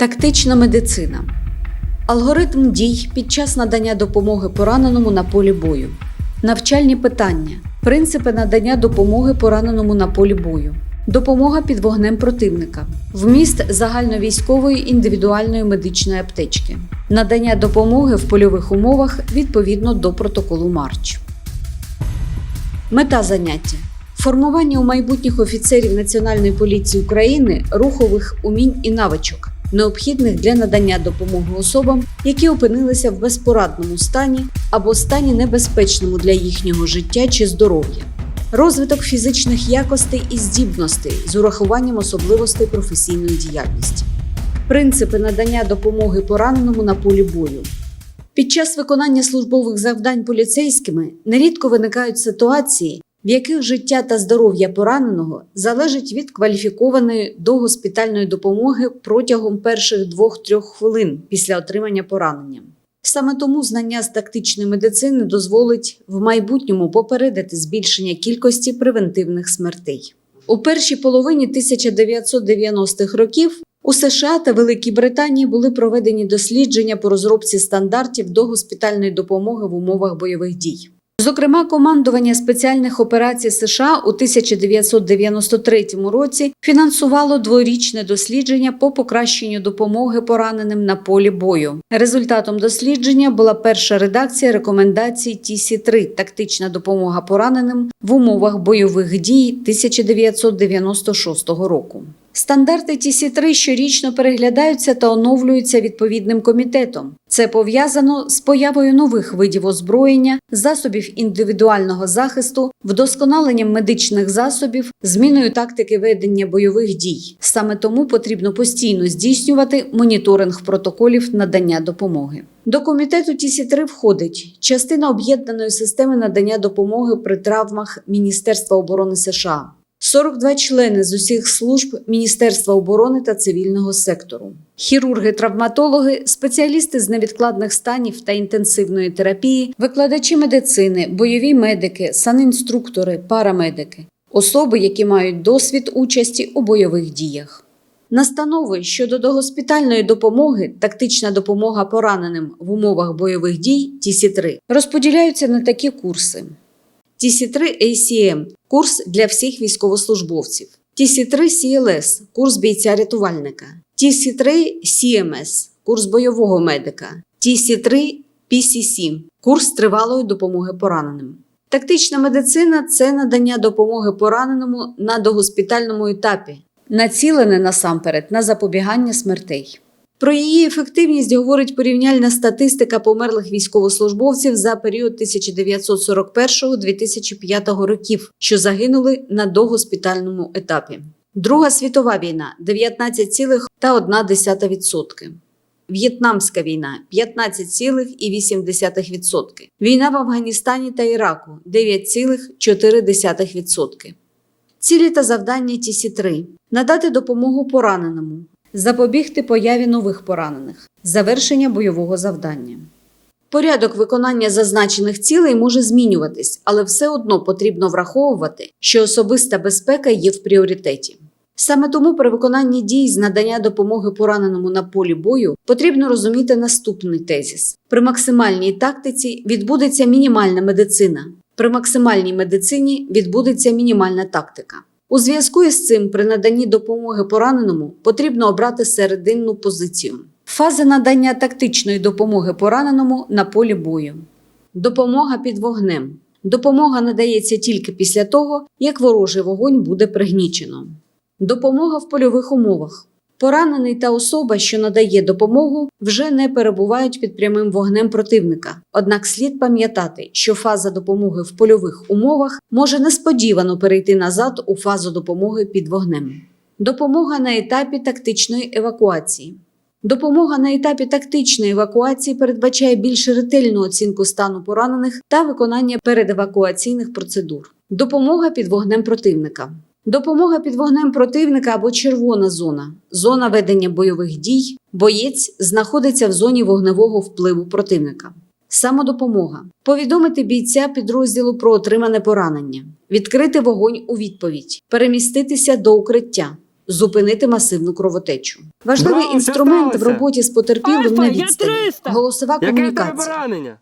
Тактична медицина. Алгоритм дій під час надання допомоги пораненому на полі бою. Навчальні питання. Принципи надання допомоги пораненому на полі бою. Допомога під вогнем противника. Вміст загальновійськової індивідуальної медичної аптечки. Надання допомоги в польових умовах відповідно до протоколу Марч. Мета заняття формування у майбутніх офіцерів Національної поліції України рухових умінь і навичок, необхідних для надання допомоги особам, які опинилися в безпорадному стані або стані небезпечному для їхнього життя чи здоров'я. Розвиток фізичних якостей і здібностей з урахуванням особливостей професійної діяльності. Принципи надання допомоги пораненому на полі бою. Під час виконання службових завдань поліцейськими нерідко виникають ситуації, в яких життя та здоров'я пораненого залежить від кваліфікованої догоспітальної допомоги протягом перших 2-3 хвилин після отримання поранення. Саме тому знання з тактичної медицини дозволить в майбутньому попередити збільшення кількості превентивних смертей. У першій половині 1990-х років у США та Великій Британії були проведені дослідження по розробці стандартів догоспітальної допомоги в умовах бойових дій. Зокрема, командування спеціальних операцій США у 1993 році фінансувало дворічне дослідження по покращенню допомоги пораненим на полі бою. Результатом дослідження була перша редакція рекомендацій TC3 тактична допомога пораненим в умовах бойових дій 1996 року. Стандарти TC3 щорічно переглядаються та оновлюються відповідним комітетом. Це пов'язано з появою нових видів озброєння, засобів індивідуального захисту, вдосконаленням медичних засобів, зміною тактики ведення бойових дій. Саме тому потрібно постійно здійснювати моніторинг протоколів надання допомоги. До комітету TC3 входить частина об'єднаної системи надання допомоги при травмах Міністерства оборони США. 42 члени з усіх служб Міністерства оборони та цивільного сектору, хірурги, травматологи, спеціалісти з невідкладних станів та інтенсивної терапії, викладачі медицини, бойові медики, санінструктори, парамедики, особи, які мають досвід участі у бойових діях. Настанови щодо догоспітальної допомоги, тактична допомога пораненим в умовах бойових дій ТС-3 розподіляються на такі курси. TC3 ACM – курс для всіх військовослужбовців. TC3 CLS – курс бійця-рятувальника. TC3 CMS – курс бойового медика. TC3 PCC – курс тривалої допомоги пораненим. Тактична медицина це надання допомоги пораненому на догоспітальному етапі, націлене насамперед на запобігання смертей. Про її ефективність говорить порівняльна статистика померлих військовослужбовців за період 1941-2005 років, що загинули на догоспітальному етапі. Друга світова війна 19,1%. В'єтнамська війна 15,8%. Війна в Афганістані та Іраку 9,4%. Цілі та завдання ТС-3 – надати допомогу пораненому, запобігти появі нових поранених, завершення бойового завдання. Порядок виконання зазначених цілей може змінюватись, але все одно потрібно враховувати, що особиста безпека є в пріоритеті. Саме тому при виконанні дій з надання допомоги пораненому на полі бою потрібно розуміти наступний тезіс: при максимальній тактиці відбудеться мінімальна медицина, при максимальній медицині відбудеться мінімальна тактика. У зв'язку із цим при наданні допомоги пораненому потрібно обрати серединну позицію. Фаза надання тактичної допомоги пораненому на полі бою. Допомога під вогнем. Допомога надається тільки після того, як ворожий вогонь буде пригнічено. Допомога в польових умовах. Поранений та особа, що надає допомогу, вже не перебувають під прямим вогнем противника. Однак слід пам'ятати, що фаза допомоги в польових умовах може несподівано перейти назад у фазу допомоги під вогнем. Допомога на етапі тактичної евакуації. Допомога на етапі тактичної евакуації передбачає більш ретельну оцінку стану поранених та виконання передевакуаційних процедур. Допомога під вогнем противника. Допомога під вогнем противника або червона зона зона ведення бойових дій. Боєць знаходиться в зоні вогневого впливу противника. Самодопомога повідомити бійця підрозділу про отримане поранення, відкрити вогонь у відповідь, переміститися до укриття. зупинити масивну кровотечу. Важливий Браво, інструмент в роботі з потерпілим на відстані. Голосова Яке комунікація. поранення?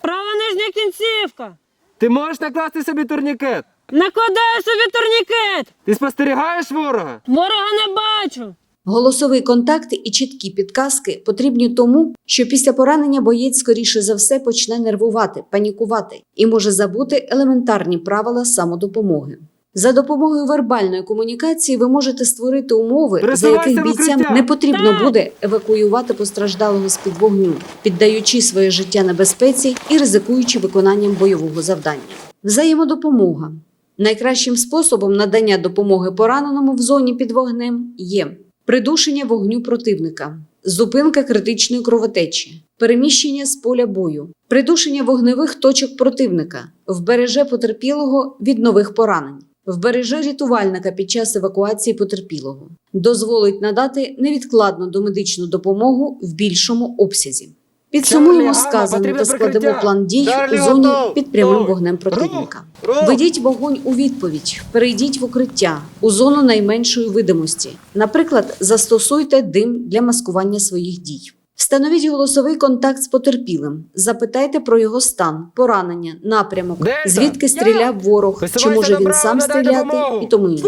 Права нижня кінцівка. Ти можеш накласти собі турнікет? Накладаю собі турнікет. Ти спостерігаєш ворога? Ворога не бачу. Голосовий контакт і чіткі підказки потрібні тому, що після поранення боєць скоріше за все почне нервувати, панікувати і може забути елементарні правила самодопомоги. За допомогою вербальної комунікації ви можете створити умови, за яких бійцям не потрібно Так! буде евакуювати постраждалого з під вогню, піддаючи своє життя небезпеці і ризикуючи виконанням бойового завдання. Взаємодопомога найкращим способом надання допомоги пораненому в зоні під вогнем є придушення вогню противника, зупинка критичної кровотечі, переміщення з поля бою, придушення вогневих точок противника, вбереже потерпілого від нових поранень, вбереже рятувальника під час евакуації потерпілого, дозволить надати невідкладну домедичну допомогу в більшому обсязі. Підсумуємо сказане та складемо план дій у зоні під прямим вогнем противника. Ведіть вогонь у відповідь, перейдіть в укриття у зону найменшої видимості. Наприклад, застосуйте дим для маскування своїх дій. Встановіть голосовий контакт з потерпілим. Запитайте про його стан, поранення, напрямок, звідки стріляв ворог, чи може він сам стріляти і тому інше.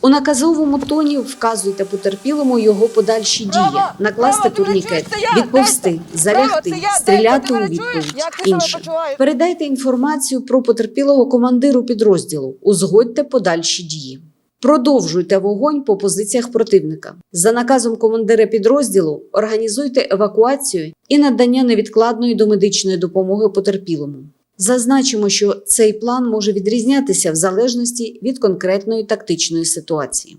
У наказовому тоні вказуйте потерпілому його подальші дії, накласти турнікет? Відповсти, залягти, стріляти у відповідь. Інше. Передайте інформацію про потерпілого командиру підрозділу, узгодьте подальші дії. Продовжуйте вогонь по позиціях противника. За наказом командира підрозділу організуйте евакуацію і надання невідкладної домедичної допомоги потерпілому. Зазначимо, що цей план може відрізнятися в залежності від конкретної тактичної ситуації.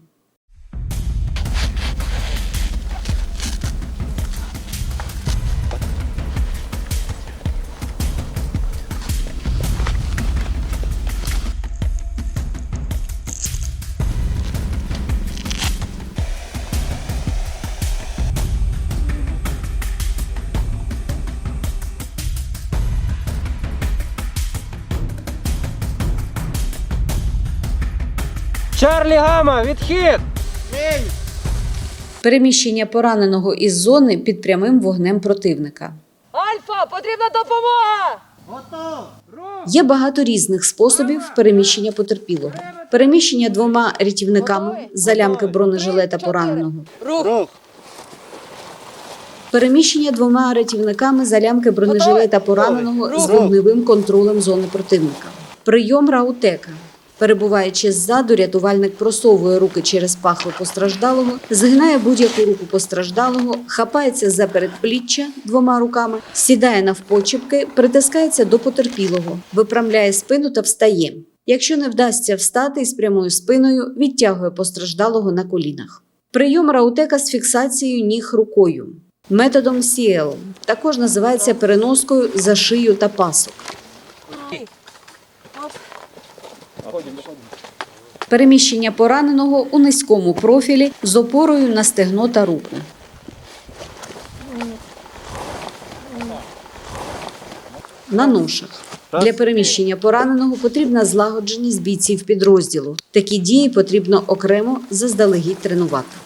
Чарлі Гама, відхід! Переміщення пораненого із зони під прямим вогнем противника. Альфа, потрібна допомога! Є багато різних способів переміщення потерпілого. Переміщення двома рятівниками за лямки бронежилета пораненого. Рух! Переміщення двома рятівниками за лямки бронежилета пораненого з вогневим контролем зони противника. Прийом раутека. Перебуваючи ззаду, рятувальник просовує руки через пахву постраждалого, згинає будь-яку руку постраждалого, хапається за передпліччя двома руками, сідає навпочепки, притискається до потерпілого, випрямляє спину та встає. Якщо не вдасться встати із прямою спиною, відтягує постраждалого на колінах. Прийом раутека з фіксацією ніг рукою. Методом CL також називається переноскою за шию та пасок. Переміщення пораненого у низькому профілі з опорою на стегно та руку. На ношах. Для переміщення пораненого потрібна злагодженість бійців підрозділу. Такі дії потрібно окремо заздалегідь тренувати.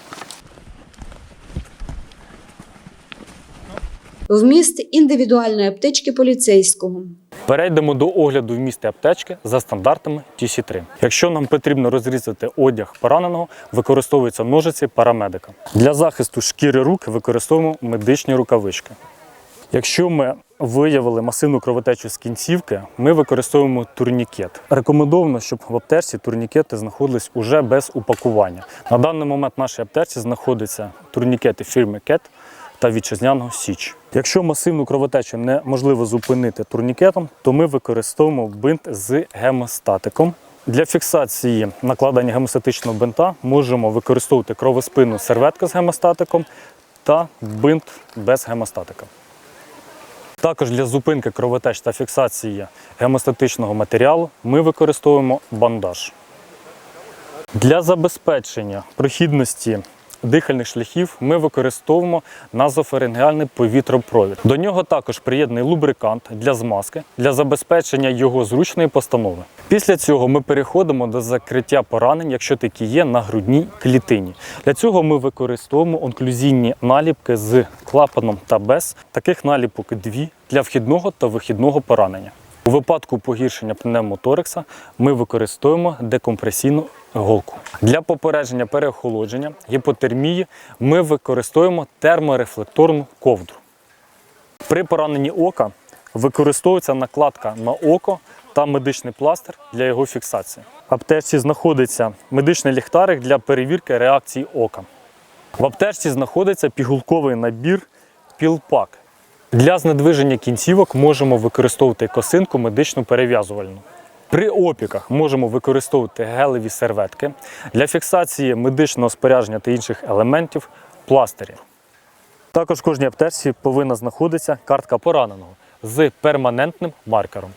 Вміст індивідуальної аптечки поліцейського. Перейдемо до огляду вмісту аптечки за стандартами TC3. Якщо нам потрібно розрізати одяг пораненого, використовуються ножиці парамедика. Для захисту шкіри рук використовуємо медичні рукавички. Якщо ми виявили масивну кровотечу з кінцівки, ми використовуємо турнікет. Рекомендовано, щоб в аптечці турнікети знаходились уже без упакування. На даний момент в нашій аптечці знаходяться турнікети фірми CAT та вітчизняного Січ. Якщо масивну кровотечу неможливо зупинити турнікетом, то ми використовуємо бинт з гемостатиком. Для фіксації накладення гемостатичного бинта можемо використовувати кровоспинну серветку з гемостатиком та бинт без гемостатика. Також для зупинки кровотеч та фіксації гемостатичного матеріалу ми використовуємо бандаж. Для забезпечення прохідності дихальних шляхів ми використовуємо назофарингеальний повітропровід. До нього також приєднаний лубрикант для змазки для забезпечення його зручної постанови. Після цього ми переходимо до закриття поранень, якщо такі є на грудній клітині. Для цього ми використовуємо онклюзійні наліпки з клапаном та без. Таких наліпок дві для вхідного та вихідного поранення. У випадку погіршення пневмоторекса ми використовуємо декомпресійну голку. Для попередження переохолодження гіпотермії ми використовуємо терморефлекторну ковдру. При пораненні ока використовується накладка на око та медичний пластир для його фіксації. В аптечці знаходиться медичний ліхтарик для перевірки реакції ока. В аптечці знаходиться пігулковий набір пілпак. Для знедвиження кінцівок можемо використовувати косинку медичну перев'язувальну. При опіках можемо використовувати гелеві серветки для фіксації медичного спорядження та інших елементів пластирів. Також в кожній аптечці повинна знаходитися картка пораненого з перманентним маркером.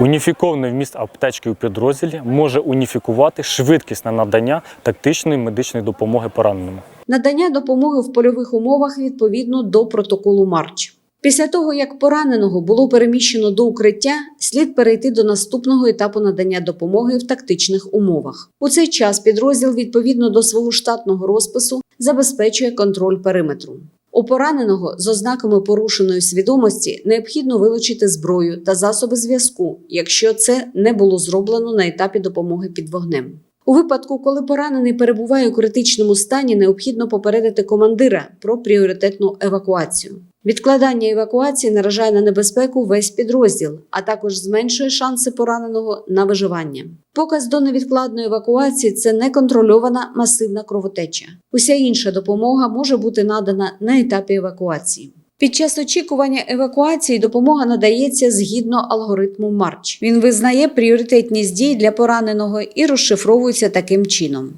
Уніфікований вміст аптечки у підрозділі може уніфікувати швидкісне надання тактичної медичної допомоги пораненому. Надання допомоги в польових умовах відповідно до протоколу Марч. Після того, як пораненого було переміщено до укриття, слід перейти до наступного етапу надання допомоги в тактичних умовах. У цей час підрозділ відповідно до свого штатного розпису забезпечує контроль периметру. У пораненого з ознаками порушеної свідомості необхідно вилучити зброю та засоби зв'язку, якщо це не було зроблено на етапі допомоги під вогнем. У випадку, коли поранений перебуває у критичному стані, необхідно попередити командира про пріоритетну евакуацію. Відкладання евакуації наражає на небезпеку весь підрозділ, а також зменшує шанси пораненого на виживання. Показ до невідкладної евакуації це неконтрольована масивна кровотеча. Уся інша допомога може бути надана на етапі евакуації. Під час очікування евакуації допомога надається згідно алгоритму Марч. Він визнає пріоритетність дій для пораненого і розшифровується таким чином: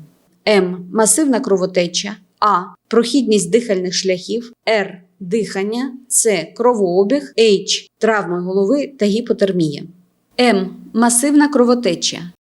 М. Масивна кровотеча, А. Прохідність дихальних шляхів, Р. Дихання, С. Кровообіг, H. Травми голови та гіпотермія. М. Масивна кровотеча.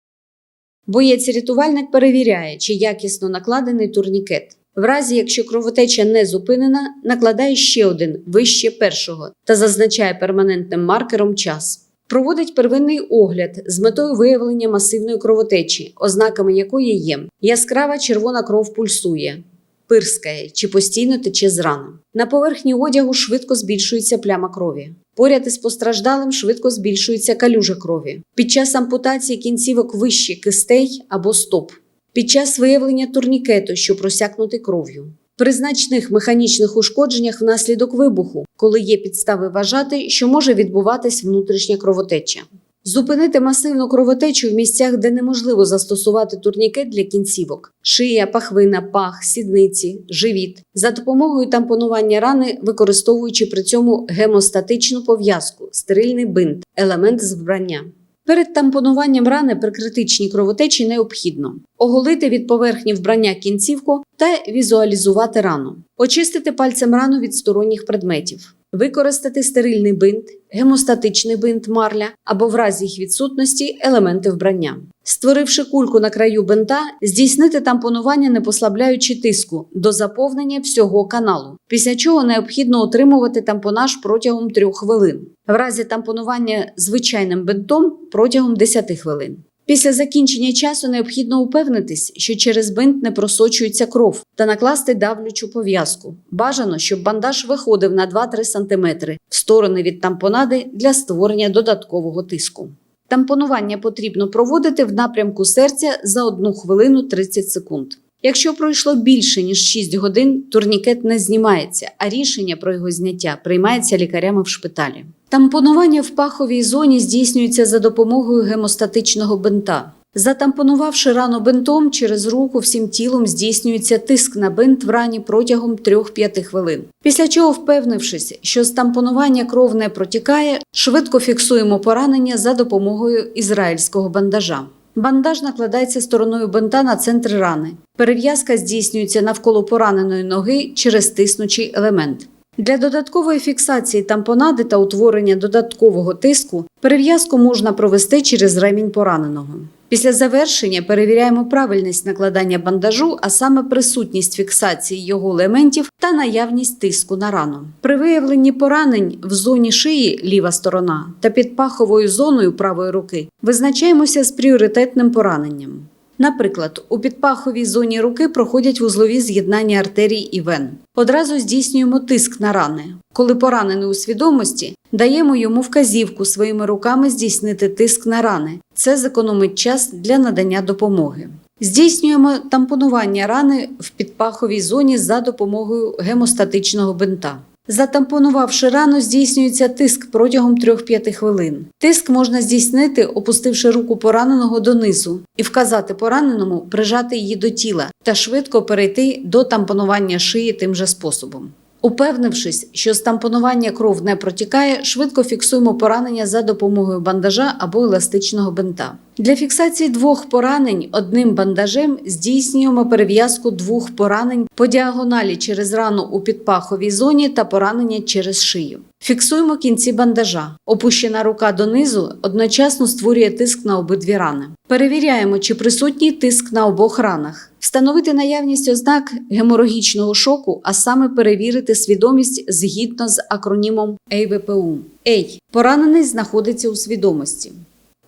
Боєць-рятувальник перевіряє, чи якісно накладений турнікет. В разі, якщо кровотеча не зупинена, накладає ще один вище першого та зазначає перманентним маркером час. Проводить первинний огляд з метою виявлення масивної кровотечі, ознаками якої є яскрава червона кров пульсує, пирскає чи постійно тече з рани. На поверхні одягу швидко збільшується пляма крові. Поряд із постраждалим швидко збільшується калюжа крові. Під час ампутації кінцівок вище кистей або стоп. Під час виявлення турнікету, що просякнутий кров'ю. При значних механічних ушкодженнях внаслідок вибуху, коли є підстави вважати, що може відбуватись внутрішня кровотеча. Зупинити масивну кровотечу в місцях, де неможливо застосувати турнікет для кінцівок. Шия, пахвина, пах, сідниці, живіт. За допомогою тампонування рани, використовуючи при цьому гемостатичну пов'язку, стерильний бинт, елемент з вбрання. Перед тампонуванням рани при критичній кровотечі необхідно оголити від поверхні вбрання кінцівку та візуалізувати рану, очистити пальцем рану від сторонніх предметів, використати стерильний бинт, гемостатичний бинт марля або в разі їх відсутності елементи вбрання. Створивши кульку на краю бинта, здійснити тампонування, не послабляючи тиску до заповнення всього каналу, після чого необхідно утримувати тампонаж протягом 3 хвилин. В разі тампонування звичайним бинтом протягом 10 хвилин. Після закінчення часу необхідно упевнитись, що через бинт не просочується кров та накласти давлючу пов'язку. Бажано, щоб бандаж виходив на 2-3 см в сторони від тампонади для створення додаткового тиску. Тампонування потрібно проводити в напрямку серця за 1 хвилину 30 секунд. Якщо пройшло більше ніж 6 годин, турнікет не знімається, а рішення про його зняття приймається лікарями в шпиталі. Тампонування в паховій зоні здійснюється за допомогою гемостатичного бинта. Затампонувавши рану бинтом, через руку всім тілом здійснюється тиск на бинт в рані протягом 3-5 хвилин. Після чого, впевнившись, що з тампонування кров не протікає, швидко фіксуємо поранення за допомогою ізраїльського бандажа. Бандаж накладається стороною бинта на центр рани. Перев'язка здійснюється навколо пораненої ноги через тиснучий елемент. Для додаткової фіксації тампонади та утворення додаткового тиску перев'язку можна провести через ремінь пораненого. Після завершення перевіряємо правильність накладання бандажу, а саме присутність фіксації його елементів та наявність тиску на рану. При виявленні поранень в зоні шиї ліва сторона та під паховою зоною правої руки визначаємося з пріоритетним пораненням. Наприклад, у підпаховій зоні руки проходять вузлові з'єднання артерій і вен. Одразу здійснюємо тиск на рани. Коли поранений у свідомості, даємо йому вказівку своїми руками здійснити тиск на рани. Це зекономить час для надання допомоги. Здійснюємо тампонування рани в підпаховій зоні за допомогою гемостатичного бинта. Затампонувавши рану, здійснюється тиск протягом 3-5 хвилин. Тиск можна здійснити, опустивши руку пораненого донизу і вказати пораненому прижати її до тіла та швидко перейти до тампонування шиї тим же способом. Упевнившись, що з тампонування кров не протікає, швидко фіксуємо поранення за допомогою бандажа або еластичного бинта. Для фіксації двох поранень одним бандажем здійснюємо перев'язку двох поранень по діагоналі через рану у підпаховій зоні та поранення через шию. Фіксуємо кінці бандажа. Опущена рука донизу одночасно створює тиск на обидві рани. Перевіряємо, чи присутній тиск на обох ранах. Встановити наявність ознак геморагічного шоку, а саме перевірити свідомість згідно з акронімом ЕйВПУ. Ей. Поранений знаходиться у свідомості.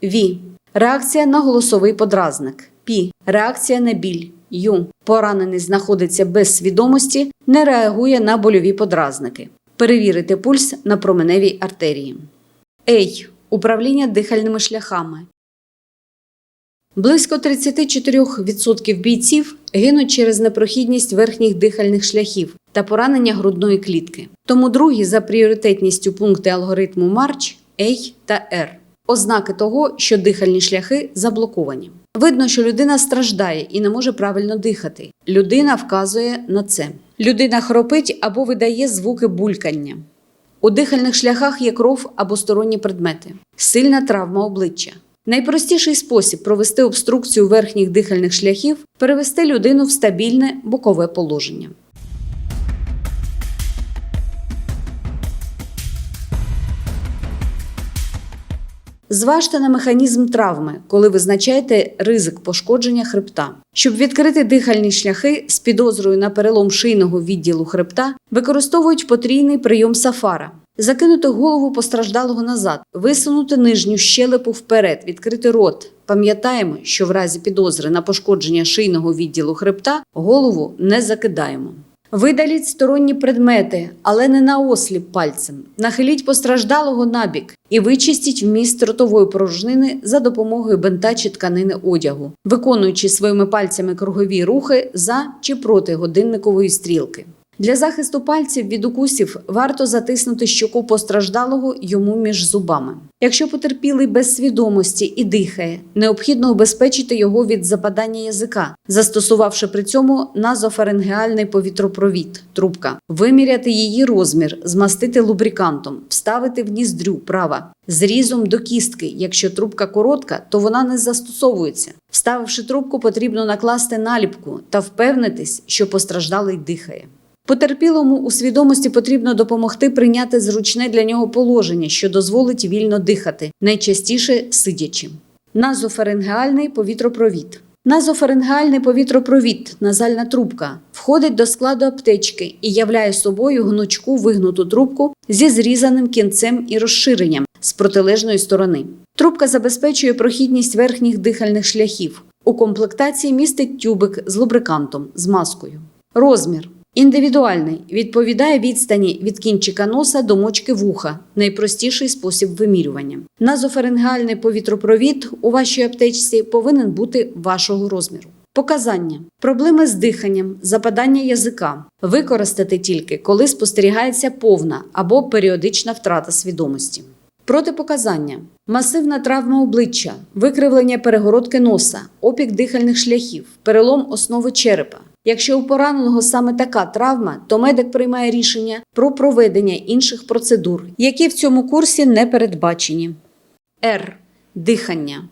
Ві. Реакція на голосовий подразник. Пі. Реакція на біль. Ю. Поранений знаходиться без свідомості, не реагує на больові подразники. Перевірити пульс на променевій артерії. Ей. Управління дихальними шляхами. Близько 34% бійців гинуть через непрохідність верхніх дихальних шляхів та поранення грудної клітки. Тому другі за пріоритетністю пункти алгоритму Марч, Ей та Р. Ознаки того, що дихальні шляхи заблоковані. Видно, що людина страждає і не може правильно дихати. Людина вказує на це. Людина хропить або видає звуки булькання. У дихальних шляхах є кров або сторонні предмети, сильна травма обличчя. Найпростіший спосіб провести обструкцію верхніх дихальних шляхів перевести людину в стабільне бокове положення. Зважте на механізм травми, коли визначаєте ризик пошкодження хребта. Щоб відкрити дихальні шляхи з підозрою на перелом шийного відділу хребта, використовують потрійний прийом сафара. Закинути голову постраждалого назад, висунути нижню щелепу вперед, відкрити рот. Пам'ятаємо, що в разі підозри на пошкодження шийного відділу хребта голову не закидаємо. Видаліть сторонні предмети, але не наосліп пальцем. Нахиліть постраждалого набік і вичистіть вміст ротової порожнини за допомогою бента чи тканини одягу, виконуючи своїми пальцями кругові рухи за чи проти годинникової стрілки. Для захисту пальців від укусів варто затиснути щоку постраждалого йому між зубами. Якщо потерпілий без свідомості і дихає, необхідно убезпечити його від западання язика, застосувавши при цьому назофарингеальний повітропровід трубка, виміряти її розмір, змастити лубрикантом, вставити в ніздрю права. Зрізом до кістки, якщо трубка коротка, то вона не застосовується. Вставивши трубку, потрібно накласти наліпку та впевнитись, що постраждалий дихає. Потерпілому у свідомості потрібно допомогти прийняти зручне для нього положення, що дозволить вільно дихати, найчастіше сидячи. Назофарингеальний повітропровід. Назофарингеальний повітропровід, назальна трубка, входить до складу аптечки і являє собою гнучку вигнуту трубку зі зрізаним кінцем і розширенням з протилежної сторони. Трубка забезпечує прохідність верхніх дихальних шляхів. У комплектації містить тюбик з лубрикантом з маскою. Розмір індивідуальний відповідає відстані від кінчика носа до мочки вуха, найпростіший спосіб вимірювання. Назофарингеальний повітропровід у вашій аптечці повинен бути вашого розміру. Показання: проблеми з диханням, западання язика використати тільки коли спостерігається повна або періодична втрата свідомості. Протипоказання: масивна травма обличчя, викривлення перегородки носа, опік дихальних шляхів, перелом основи черепа. Якщо у пораненого саме така травма, то медик приймає рішення про проведення інших процедур, які в цьому курсі не передбачені. Р. Дихання.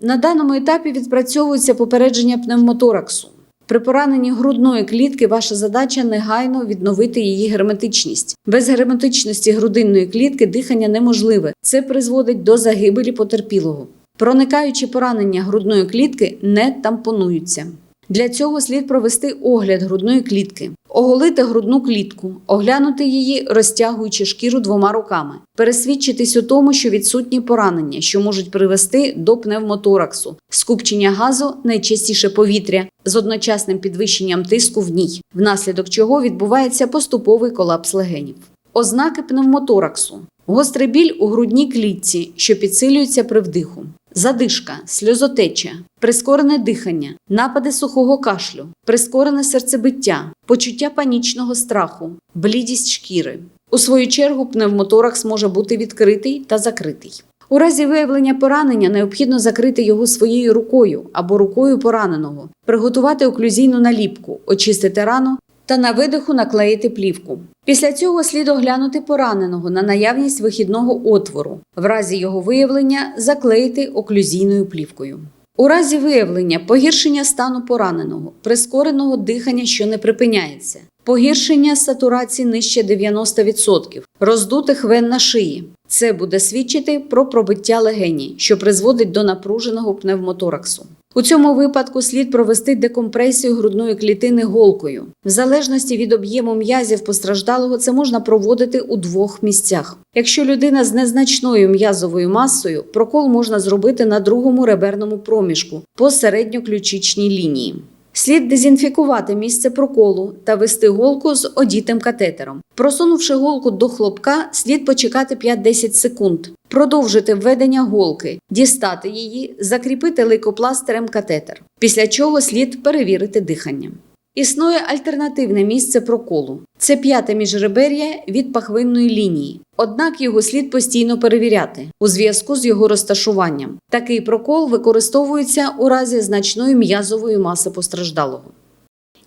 На даному етапі відпрацьовується попередження пневмотораксу. При пораненні грудної клітки ваша задача негайно відновити її герметичність. Без герметичності грудинної клітки дихання неможливе. Це призводить до загибелі потерпілого. Проникаючі поранення грудної клітки не тампонуються. Для цього слід провести огляд грудної клітки, оголити грудну клітку, оглянути її, розтягуючи шкіру двома руками, пересвідчитись у тому, що відсутні поранення, що можуть привести до пневмотораксу, скупчення газу, найчастіше повітря, з одночасним підвищенням тиску в ній, внаслідок чого відбувається поступовий колапс легенів. Ознаки пневмотораксу: гострий біль у грудній клітці, що підсилюється при вдиху, задишка, сльозотеча, прискорене дихання, напади сухого кашлю, прискорене серцебиття, почуття панічного страху, блідість шкіри. У свою чергу пневмоторакс може бути відкритий та закритий. У разі виявлення поранення необхідно закрити його своєю рукою або рукою пораненого, приготувати оклюзійну наліпку, очистити рану та на видиху наклеїти плівку. Після цього слід оглянути пораненого на наявність вихідного отвору. В разі його виявлення заклеїти оклюзійною плівкою. У разі виявлення погіршення стану пораненого, прискореного дихання, що не припиняється, погіршення сатурації нижче 90%, роздутих вен на шиї. Це буде свідчити про пробиття легені, що призводить до напруженого пневмотораксу. У цьому випадку слід провести декомпресію грудної клітини голкою. В залежності від об'єму м'язів постраждалого це можна проводити у двох місцях. Якщо людина з незначною м'язовою масою, прокол можна зробити на другому реберному проміжку по середньоключичній лінії. Слід дезінфікувати місце проколу та вести голку з одітим катетером. Просунувши голку до хлопка, слід почекати 5-10 секунд, продовжити введення голки, дістати її, закріпити лейкопластирем катетер. Після чого слід перевірити дихання. Існує альтернативне місце проколу. Це п'яте міжребер'я від пахвинної лінії. Однак його слід постійно перевіряти у зв'язку з його розташуванням. Такий прокол використовується у разі значної м'язової маси постраждалого.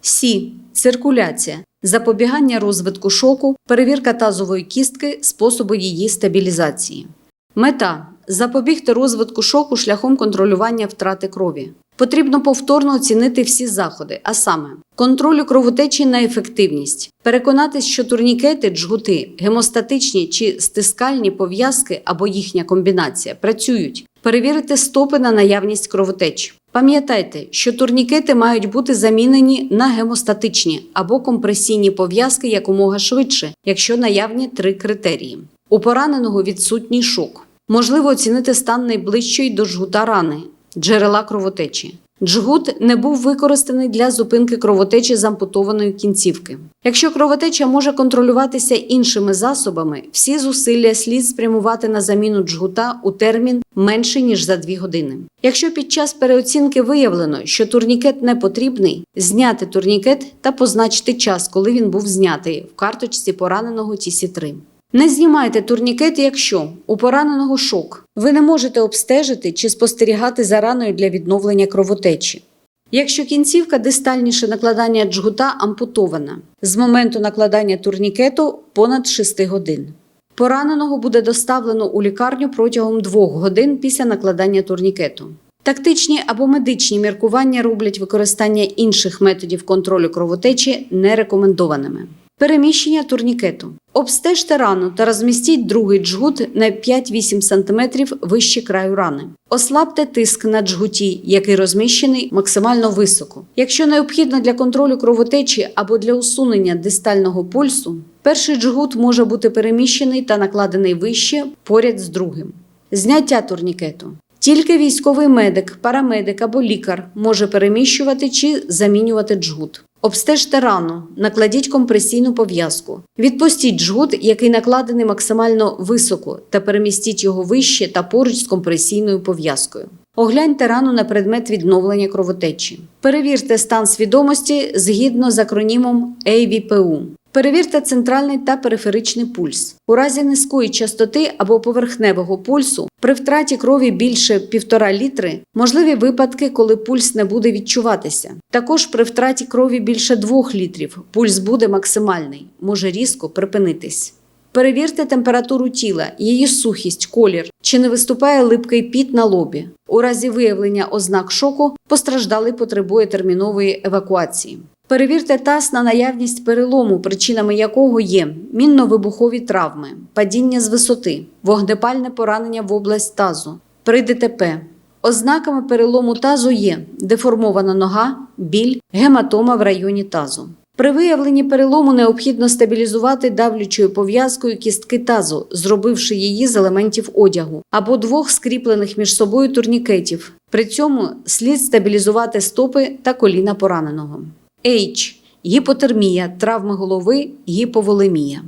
Сі. Циркуляція. Запобігання розвитку шоку, перевірка тазової кістки, способи її стабілізації. Мета запобігти розвитку шоку шляхом контролювання втрати крові. Потрібно повторно оцінити всі заходи, а саме контролю кровотечі на ефективність, переконатись, що турнікети, джгути, гемостатичні чи стискальні пов'язки або їхня комбінація працюють, перевірити стопи на наявність кровотеч. Пам'ятайте, що турнікети мають бути замінені на гемостатичні або компресійні пов'язки якомога швидше, якщо наявні три критерії. У пораненого відсутній шок. Можливо оцінити стан найближчої до жгута рани, джерела кровотечі. Джгут не був використаний для зупинки кровотечі з ампутованої кінцівки. Якщо кровотеча може контролюватися іншими засобами, всі зусилля слід спрямувати на заміну джгута у термін менше ніж за 2 години. Якщо під час переоцінки виявлено, що турнікет не потрібний, зняти турнікет та позначити час, коли він був знятий в карточці пораненого TC3. Не знімайте турнікет, якщо у пораненого шок. Ви не можете обстежити чи спостерігати за раною для відновлення кровотечі. Якщо кінцівка дистальніше накладання джгута ампутована з моменту накладання турнікету понад 6 годин. Пораненого буде доставлено у лікарню протягом 2 годин після накладання турнікету. Тактичні або медичні міркування роблять використання інших методів контролю кровотечі нерекомендованими. Переміщення турнікету. Обстежте рану та розмістіть другий джгут на 5-8 см вище краю рани. Ослабте тиск на джгуті, який розміщений максимально високо. Якщо необхідно для контролю кровотечі або для усунення дистального пульсу, перший джгут може бути переміщений та накладений вище поряд з другим. Зняття турнікету. Тільки військовий медик, парамедик або лікар може переміщувати чи замінювати джгут. Обстежте рану, накладіть компресійну пов'язку. Відпустіть жгут, який накладений максимально високо, та перемістіть його вище та поруч з компресійною пов'язкою. Огляньте рану на предмет відновлення кровотечі. Перевірте стан свідомості згідно з акронімом AVPU. Перевірте центральний та периферичний пульс. У разі низької частоти або поверхневого пульсу при втраті крові більше 1,5 літри можливі випадки, коли пульс не буде відчуватися. Також при втраті крові більше 2 літрів пульс буде максимальний, може різко припинитись. Перевірте температуру тіла, її сухість, колір, чи не виступає липкий піт на лобі. У разі виявлення ознак шоку постраждалий потребує термінової евакуації. Перевірте таз на наявність перелому, причинами якого є мінно-вибухові травми, падіння з висоти, вогнепальне поранення в область тазу, при ДТП, Ознаками перелому тазу є деформована нога, біль, гематома в районі тазу. При виявленні перелому необхідно стабілізувати давлючою пов'язкою кістки тазу, зробивши її з елементів одягу або двох скріплених між собою турнікетів. При цьому слід стабілізувати стопи та коліна пораненого. H. Гіпотермія, травми голови, гіповолемія.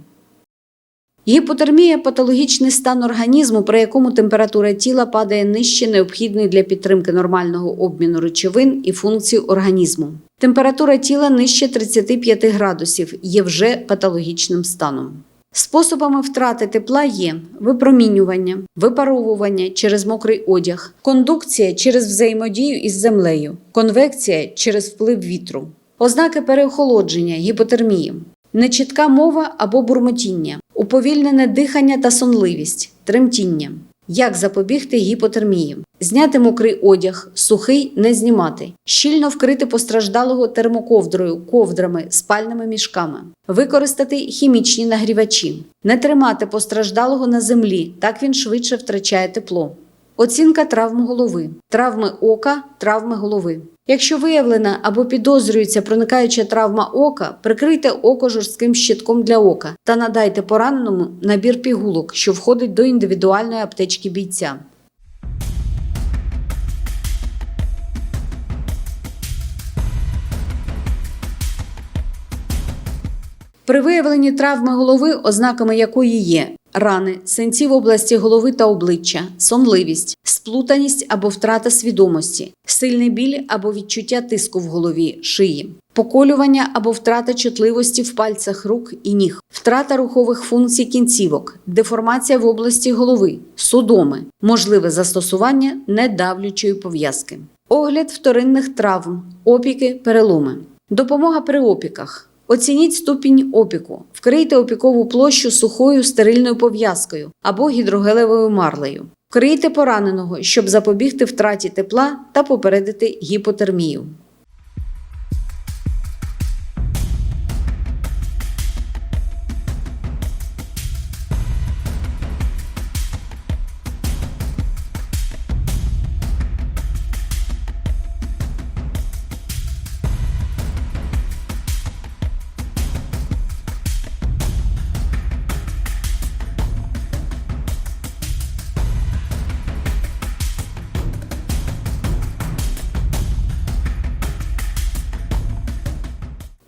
Гіпотермія патологічний стан організму, при якому температура тіла падає нижче необхідної для підтримки нормального обміну речовин і функцій організму. Температура тіла нижче 35 градусів є вже патологічним станом. Способами втрати тепла є випромінювання, випаровування через мокрий одяг, кондукція через взаємодію із землею, конвекція через вплив вітру, ознаки переохолодження, гіпотермії, нечітка мова або бурмотіння, уповільнене дихання та сонливість, тремтіння. Як запобігти гіпотермії? Зняти мокрий одяг, сухий не знімати, щільно вкрити постраждалого термоковдрою, ковдрами, спальними мішками, використати хімічні нагрівачі, не тримати постраждалого на землі, так він швидше втрачає тепло. Оцінка травм голови, травми ока, травми голови. Якщо виявлена або підозрюється проникаюча травма ока, прикрийте око жорстким щитком для ока та надайте пораненому набір пігулок, що входить до індивідуальної аптечки бійця. При виявленні травми голови, ознаками якої є рани, синці в області голови та обличчя, сонливість, сплутаність або втрата свідомості, сильний біль або відчуття тиску в голові, шиї, поколювання або втрата чутливості в пальцях рук і ніг, втрата рухових функцій кінцівок, деформація в області голови, судоми, можливе застосування недавлючої пов'язки. Огляд вторинних травм, опіки, переломи. Допомога при опіках. Оцініть ступінь опіку. Вкрийте опікову площу сухою стерильною пов'язкою або гідрогелевою марлею. Вкрийте пораненого, щоб запобігти втраті тепла та попередити гіпотермію.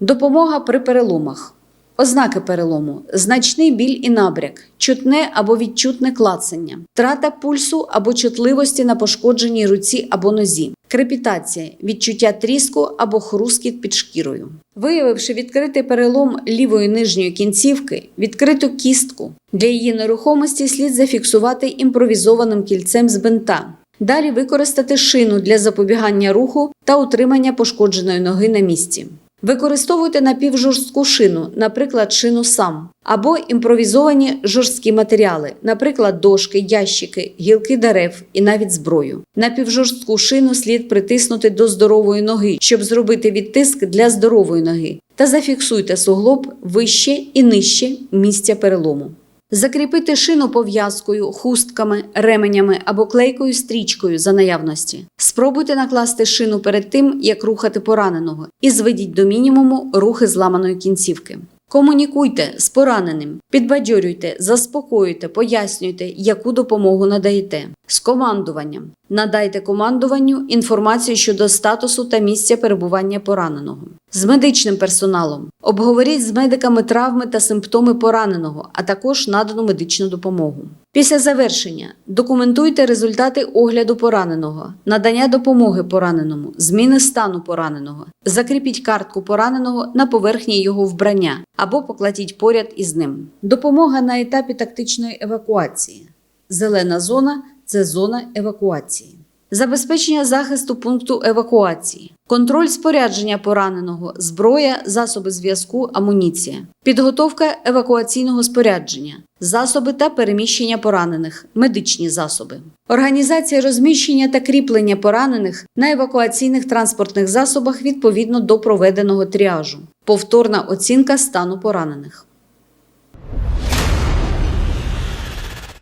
Допомога при переломах. Ознаки перелому: значний біль і набряк, чутне або відчутне клацання, втрата пульсу або чутливості на пошкодженій руці або нозі, крепітація, відчуття тріску або хрускіт під шкірою. Виявивши відкритий перелом лівої нижньої кінцівки, відкриту кістку, для її нерухомості слід зафіксувати імпровізованим кільцем з бинта. Далі використати шину для запобігання руху та утримання пошкодженої ноги на місці. Використовуйте напівжорстку шину, наприклад, шину сам, або імпровізовані жорсткі матеріали, наприклад, дошки, ящики, гілки дерев і навіть зброю. Напівжорстку шину слід притиснути до здорової ноги, щоб зробити відтиск для здорової ноги, та зафіксуйте суглоб вище і нижче місця перелому. Закріпити шину пов'язкою, хустками, ременями або клейкою стрічкою за наявності. Спробуйте накласти шину перед тим, як рухати пораненого, і зведіть до мінімуму рухи зламаної кінцівки. Комунікуйте з пораненим, підбадьорюйте, заспокоюйте, пояснюйте, яку допомогу надаєте. З командуванням надайте командуванню інформацію щодо статусу та місця перебування пораненого. З медичним персоналом обговоріть з медиками травми та симптоми пораненого, а також надану медичну допомогу. Після завершення документуйте результати огляду пораненого, надання допомоги пораненому, зміни стану пораненого, закріпіть картку пораненого на поверхні його вбрання або покладіть поряд із ним. Допомога на етапі тактичної евакуації. Зелена зона це зона евакуації. Забезпечення захисту пункту евакуації, контроль спорядження пораненого, зброя, засоби зв'язку, амуніція, підготовка евакуаційного спорядження, засоби та переміщення поранених, медичні засоби, організація розміщення та кріплення поранених на евакуаційних транспортних засобах відповідно до проведеного тріажу, повторна оцінка стану поранених.